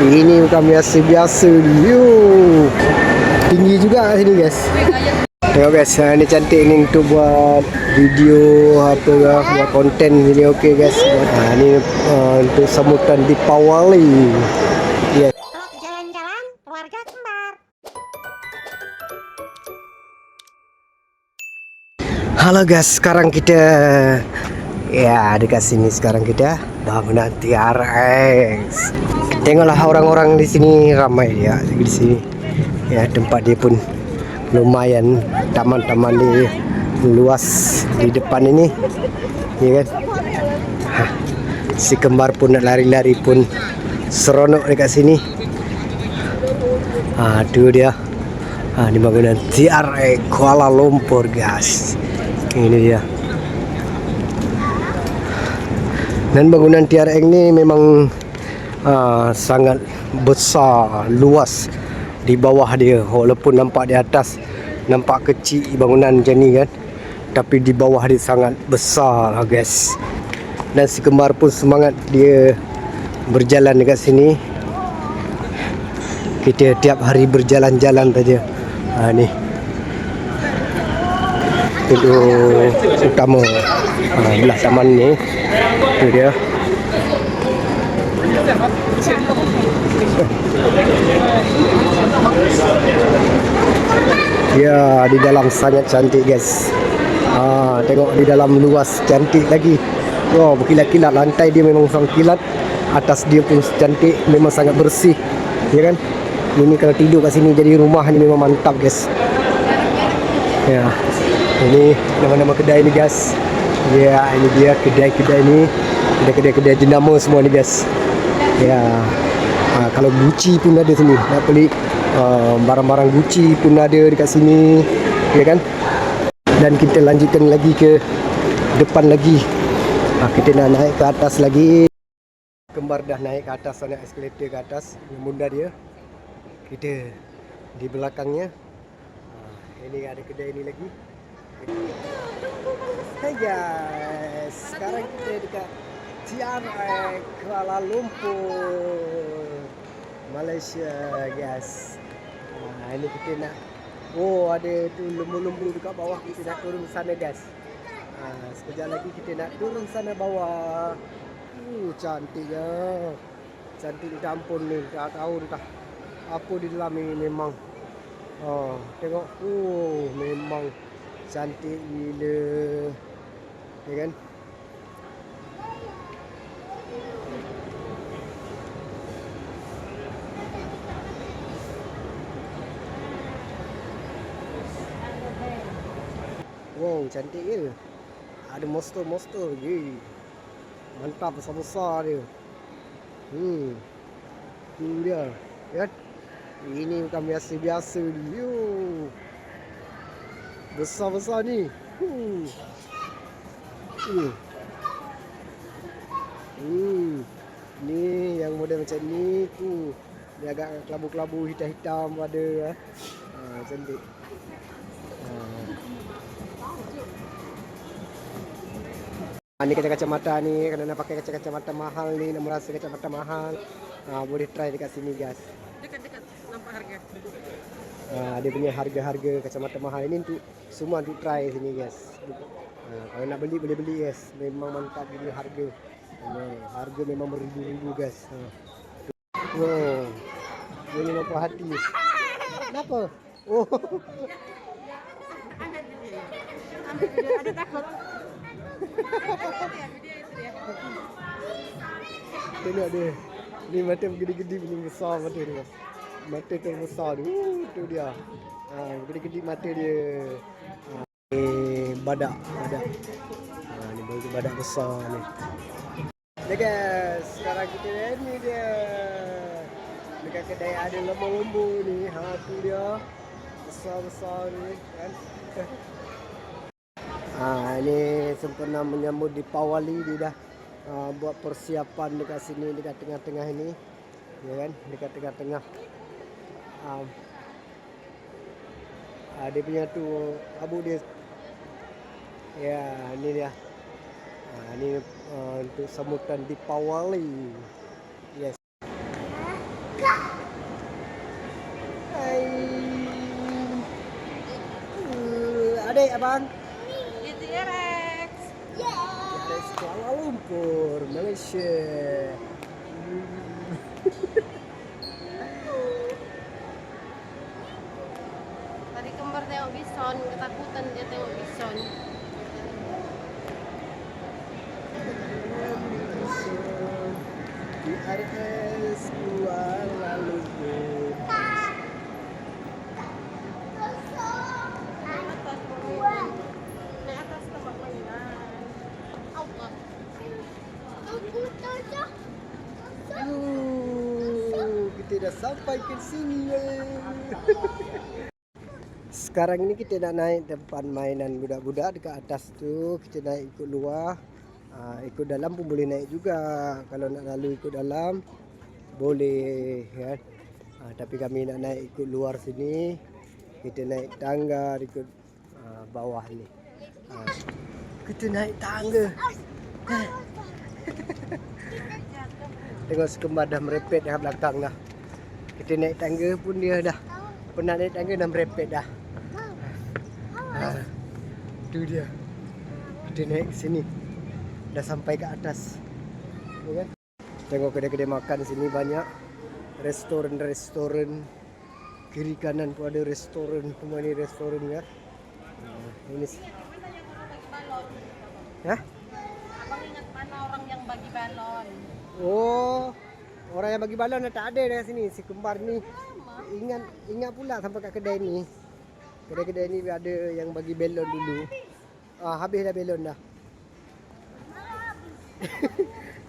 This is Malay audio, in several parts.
Ini bukan biasa-biasa Yo. Tinggi juga sini guys Tengok guys, ha, ni cantik ni untuk buat video apa lah, buat konten video okey guys. Ha, ni uh, untuk sambutan Deepawali. Yes. Kalau jalan-jalan, keluarga kembar. Halo guys, sekarang kita ya dekat sini sekarang kita bangunan TRX. Tengoklah orang-orang di sini ramai dia di sini. Ya tempat dia pun lumayan taman-taman di luas di depan ini. Ya kan? Ha, si kembar pun nak lari-lari pun seronok dekat sini. Ha, tu dia. Ha, di bangunan TRX Kuala Lumpur guys. Ini dia. Dan bangunan TRX ni memang uh, sangat besar, luas di bawah dia. Walaupun nampak di atas nampak kecil bangunan macam ni kan. Tapi di bawah dia sangat besar lah guys. Dan si kembar pun semangat dia berjalan dekat sini. Kita tiap hari berjalan-jalan saja. Ha ni pintu utama ha, belah taman ni tu dia. Ya di dalam sangat cantik guys. Ha, tengok di dalam luas cantik lagi. Oh berkilat-kilat. Lantai dia memang sangat kilat. Atas dia pun cantik. Memang sangat bersih. Ya kan? Ini kalau tidur kat sini jadi rumah ni memang mantap guys. Ya. Ini nama-nama kedai ni guys. Ya ini dia kedai-kedai ni kedai-kedai jenama semua ni guys. Ya. Ha, kalau Gucci pun ada sini. Nak beli uh, barang-barang Gucci pun ada dekat sini. Ya kan? Dan kita lanjutkan lagi ke depan lagi. Ha, kita nak naik ke atas lagi. Kembar dah naik ke atas naik eskalator ke atas. Bunda dia. Kita di belakangnya. Ha, ini ada kedai ni lagi. Hai guys, sekarang kita dekat TRX Kuala Lumpur, Malaysia guys. Nah, ini kita nak, oh ada tu lembu-lembu dekat bawah kita nak turun sana guys. Ha, sekejap lagi kita nak turun sana bawah. Uh, cantiknya. Cantik ampun ni, tak tahu entah apa di dalam ni memang. Oh, tengok, oh memang cantik gila ya kan wow cantik ke ada monster-monster je mantap besar-besar dia hmm tu dia ya ini bukan biasa-biasa dia besar-besar ni. Hmm. Hmm. Hmm. Ni yang model macam ni tu. Dia agak kelabu-kelabu hitam-hitam ada eh. Ha, cantik. Ha. Ni kaca-kaca mata ni Kalau nak pakai kaca-kaca mata mahal ni Nak merasa kaca-mata mahal ha, Boleh try dekat sini guys Dekat-dekat nampak harga. Ha, dia punya harga-harga kacamata mahal ini untuk semua untuk try sini guys. Ha, kalau nak beli boleh beli guys. Memang mantap gila harga. Ha, harga memang beribu-ribu guys. Ha. Wow. Dia ni nampak hati. Kenapa? Oh. Ada takut. Tengok dia. Ni mata gede-gede paling besar mata dia. Mata tu. Uh, tu dia. Ha, gede-gede mata dia. Ha, ni badak, badak. Ha, ni baru badak besar ni. Ni guys, sekarang kita ni dia. Dekat kedai ada lembu-lembu ni. Ha, tu dia. Besar-besar ni kan. Ha, ini sempena menyambut di Pawali dia dah uh, buat persiapan dekat sini dekat tengah-tengah ini. Ya kan? Dekat tengah-tengah. Um, uh, dia punya tu abu dia. Ya, ini dia. Uh, ini uh, untuk sambutan di Pawali. Yes. Hai. Uh, adik abang. Lumpur, Malaysia. Tadi kembar tengok bison, ketakutan dia tengok bison. Di RS Kuala Lumpur. Naik atas tempat mainan. Allah. Uh, kita dah sampai ke sini. weh. Sekarang ini kita nak naik tempat mainan budak-budak dekat atas tu. Kita naik ikut luar. Uh, ikut dalam pun boleh naik juga. Kalau nak lalu ikut dalam boleh kan. Uh, tapi kami nak naik ikut luar sini. Kita naik tangga ikut uh, bawah ni. Uh, kita naik tangga. Tengok sekembar dah merepet dah belakang dah. Kita naik tangga pun dia dah. Pernah naik tangga dah merepet dah. Ha, tu dia. Kita naik ke sini. Dah sampai ke atas. Ya kan? Tengok kedai-kedai makan sini banyak. Restoran-restoran. Kiri kanan pun ada restoran. Semua ni restoran ya. Ha, ini Ya? Abang ingat mana orang yang bagi balon? Oh, orang yang bagi balon dah tak ada dah sini. Si kembar ni ingat ingat pula sampai kat kedai ni. Kedai-kedai ni ada yang bagi belon dulu. Ah, habis dah belon dah.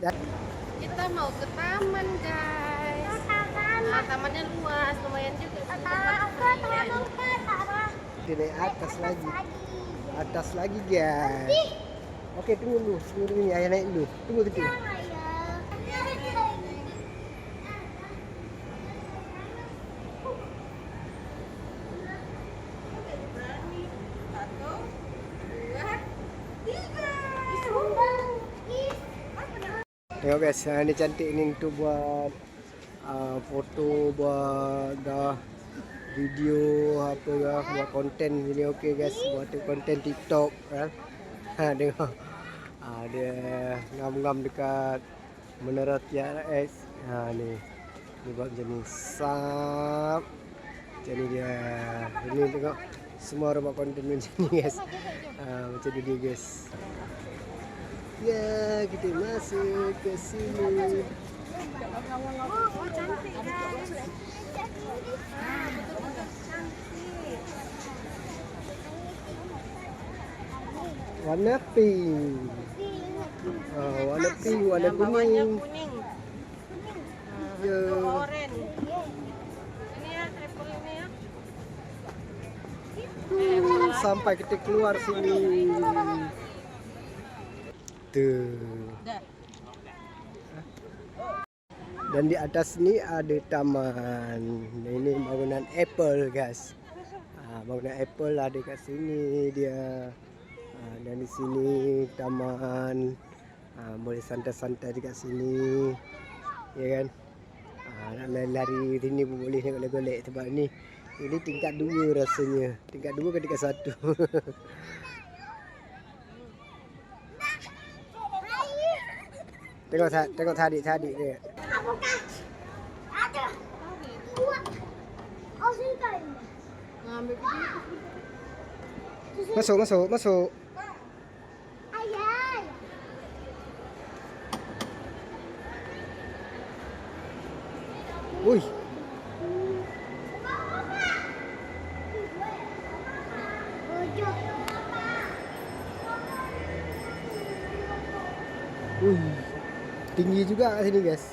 dah. Kita mau ke taman guys. Nah, tamannya luas, lumayan juga. Kita naik atas lagi. Atas lagi guys. Okey, tunggu dulu. Tunggu dulu ni ayah naik dulu. Tunggu kita. Tengok guys, ha, ni cantik ni untuk buat uh, foto, buat dah video apa lah, buat konten sini okey guys, buat konten TikTok kan. Ha tengok. Ha, dia ngam-ngam dekat menara TRX. Ha ni. Ni buat macam ni. Sap. Macam ni dia. Ini tengok semua orang buat konten macam ni guys. Ha, macam ni dia guys. Ya, kita masuk ke sini. Warna pink. Ah, warna pink, warna Yang bawahnya kuning. kuning. Ya. Oren. Ini ya, triple ini ya. Sampai kita keluar sini. Dah. Dan di atas ni ada taman. Ini bangunan Apple guys. Ha, bangunan Apple ada kat sini dia. Ha, dan di sini taman. Ha, boleh santai-santai dekat sini. Ya kan? Nak lari-lari sini pun boleh nak golek-golek sebab ni ini tingkat dua rasanya. Tingkat dua ke tingkat satu. tengok sa- tengok tadi tadi dia. Ngambil video. Masuk, masuk, masuk. Tinggi juga kat sini, guys.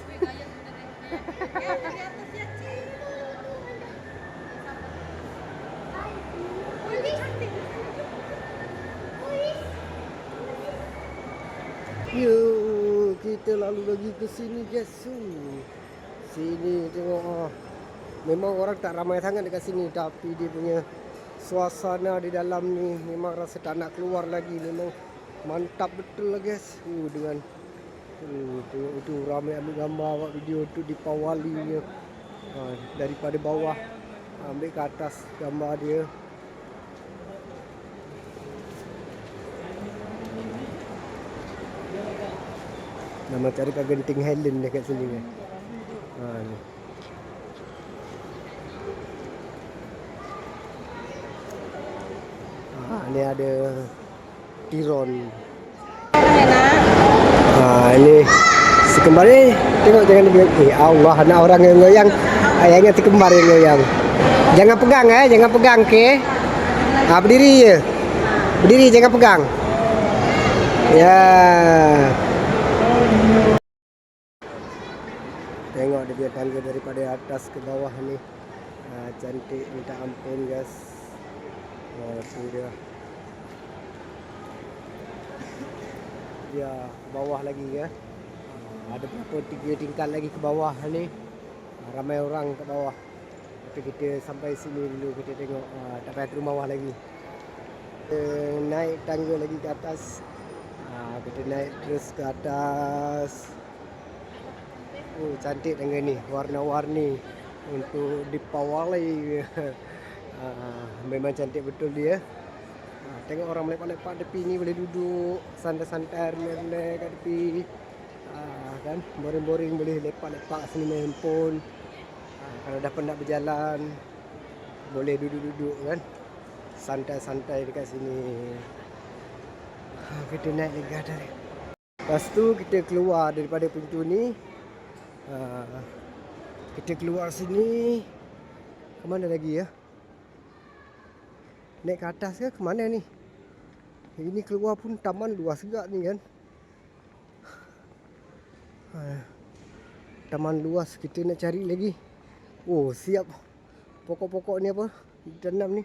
Yuk, kita lalu lagi ke sini, guys. Sini tengok. Memang orang tak ramai sangat dekat sini tapi dia punya suasana di dalam ni memang rasa tak nak keluar lagi. Memang mantap betul lah, guys. Uh, dengan tengok itu ramai ambil gambar buat video tu di Pawali ni. ha, daripada bawah ambil ke atas gambar dia Nama cari kat genting Helen dekat sini kan. Ha ni. Ha ni ada Tiron. Ha ini si kembar ni tengok jangan dia eh Allah anak orang yang goyang. Ayah ingat si kembar yang goyang. Jangan pegang eh, jangan pegang ke. Ha berdiri je. Berdiri jangan pegang. Ya. Tengok dia punya tangga daripada atas ke bawah ni. Ha, cantik minta ampun guys. Oh, tu dia. Ya, ke bawah lagi ya. Ada berapa tiga tingkat lagi ke bawah ni. Ha, ramai orang ke bawah. Tapi kita sampai sini dulu kita tengok ha, tak payah turun bawah lagi. Kita naik tangga lagi ke atas. Kita naik terus ke atas. Oh, cantik tangga ni, warna-warni untuk dipawali. memang cantik betul dia. Tengok orang melepak-lepak tepi ni boleh duduk santai-santai relax kat tepi. Uh, kan, boring-boring boleh lepak-lepak sini main handphone. Uh, kalau dah penat berjalan boleh duduk-duduk kan. Santai-santai dekat sini. Uh, kita naik lagi atas. Lepas tu kita keluar daripada pintu ni Ha, kita keluar sini. Ke mana lagi ya? Naik ke atas ke? Ke mana ni? Ini keluar pun taman luas juga ni kan. Taman luas kita nak cari lagi. Oh, siap. Pokok-pokok ni apa? Tanam ni.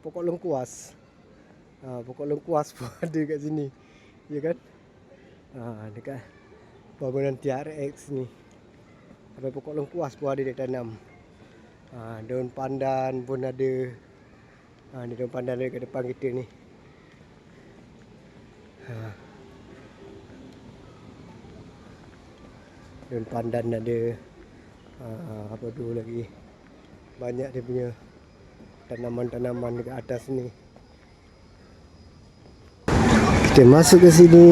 Pokok lengkuas. Ha, pokok lengkuas pun ada kat sini. Ya kan? Ha, dekat bangunan TRX ni. Sampai pokok lengkuas pun ada dia tanam. Ha, daun pandan pun ada. Ha, ni daun pandan ada kat depan kita ni. Ha. Daun pandan ada. Ha, apa tu lagi. Banyak dia punya tanaman-tanaman dekat atas ni. Kita masuk ke sini.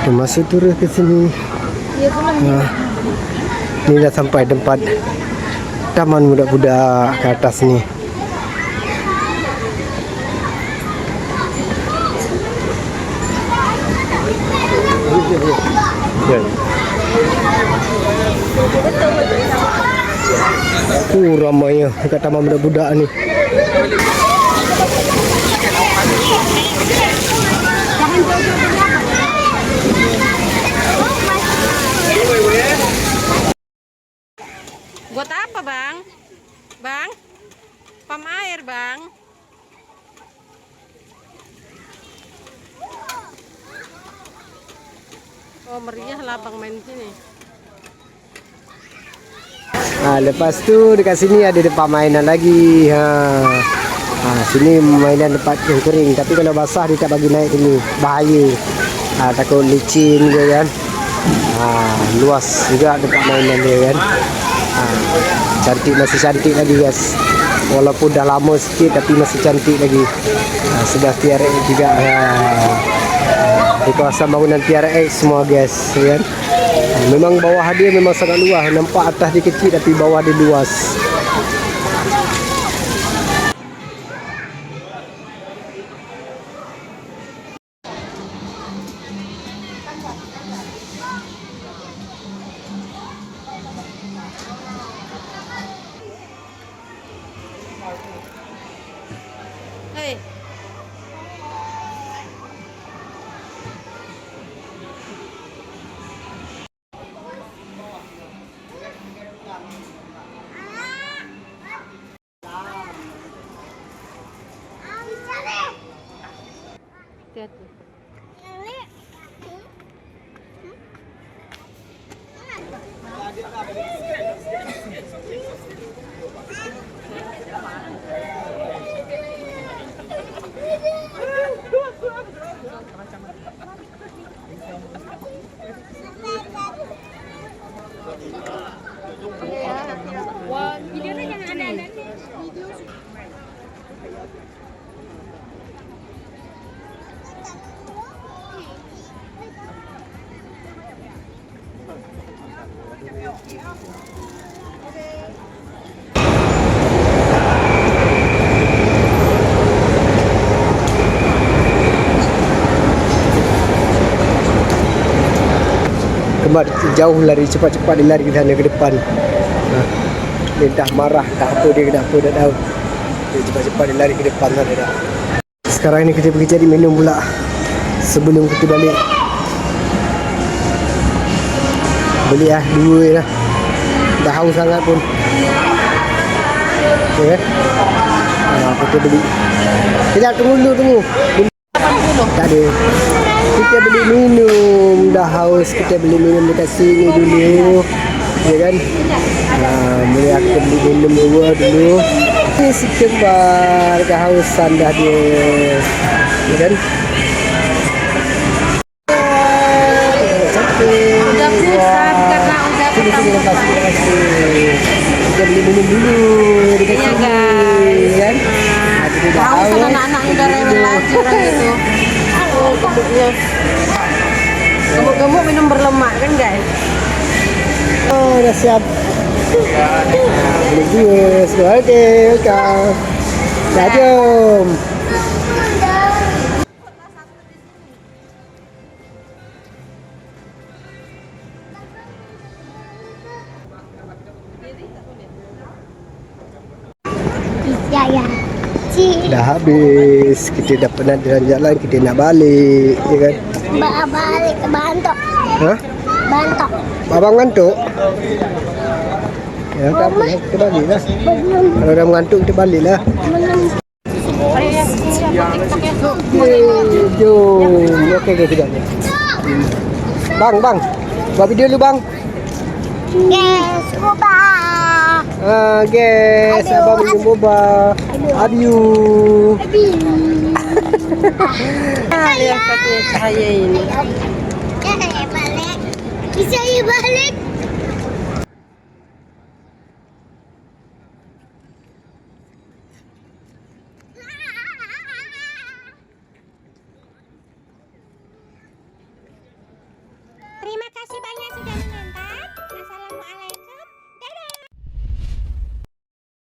Kita masuk turun ke sini. Ha. Ni dah sampai tempat taman budak-budak ke atas ni. Uh, ramainya dekat taman budak-budak ni. Buat apa, Bang? Bang? Pam air, Bang. Oh, meriah lah Bang main sini. Ha, lepas tu dekat sini ada tempat mainan lagi. Ha. Ha, sini mainan tempat yang kering. Tapi kalau basah dia tak bagi naik sini. Bahaya. Ha, takut licin ke kan. Ha, luas juga tempat mainan dia kan. Ha, cantik masih cantik lagi guys. Walaupun dah lama sikit tapi masih cantik lagi. Ha, sudah tiara juga. Ha. Di kawasan bangunan TRX semua guys ya kan. Memang bawah dia memang sangat luas. Nampak atas dia kecil tapi bawah dia luas. Kemat jauh lari cepat-cepat dia lari ke sana ke depan. Ha. Dia dah marah tak apa dia kena apa dah tahu. Dia cepat-cepat dia lari ke depan sana dah. Sekarang ni kita pergi cari minum pula sebelum kita balik. Beli lah dua je lah. Dah haus sangat pun. Okay, kan? Ha, kita beli. Sekejap tunggu dulu tunggu. Tak ada. Kita beli minum dah haus kita beli minum dekat sini dulu. Ya kan? Ha, mula kita beli minum dua dulu. Ni si kembar kehausan dah dia. Ya kan? Lepas sini lepas sini. Kita beli minum dulu dekat Iya, sini. guys. Ya kan? Haus. sama anak-anak udah rewel lagi orang itu. Oh, gemuknya. Gemuk-gemuk minum berlemak kan guys? Oh, dah siap. Semua okey, welcome. Dah jom. Ya ya. Ci, Dah habis, kita dah penat jalan-jalan, kita nak balik, ya kan? ba balik ke Bantok. Ha? Bantok. Abang ngantuk? Ya, tak apa, kita balik lah. Belum Kalau dah mengantuk, kita balik lah. belum. Yeay, jom. Okey, okey. Hmm. Bang, bang. Buat video dulu, bang. Yes, ubah. Ah, guys, Aduh, abang minum boba. Adieu. Ah, lihat katanya cahaya ini. Ya, saya balik. Bisa ya balik.